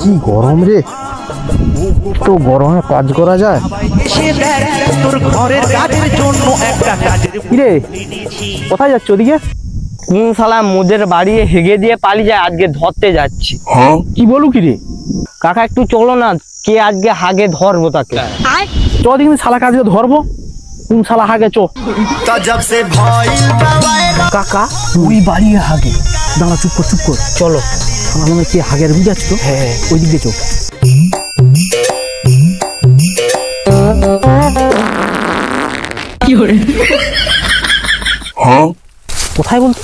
কি গরম রে। তো গরমে কাজ করা যায়? এসে তোর ঘরের কাজের জন্য একটা কাজের কিরে কোথায় যাচ্ছ ওদিকে? কোন শালা মোদের বাড়ি হেগে দিয়ে পালিয়ে যায় আজকে ধরতে যাচ্ছি। কি বলু কি রে? কাকা একটু চলো না কে আজকে হাগে ধরবো তাকে? চ দেখি শালা কাজকে ধরবো। কোন শালা হাগে চো। কাকা ওই বাড়ি হাগে। দাঁড়া চুপ কর চুপ কর। চলো। আমার মনে হয় কে হাগের বুঝাচ্ছ তো হ্যাঁ ওই দিক দিয়ে চো কোথায় বলতো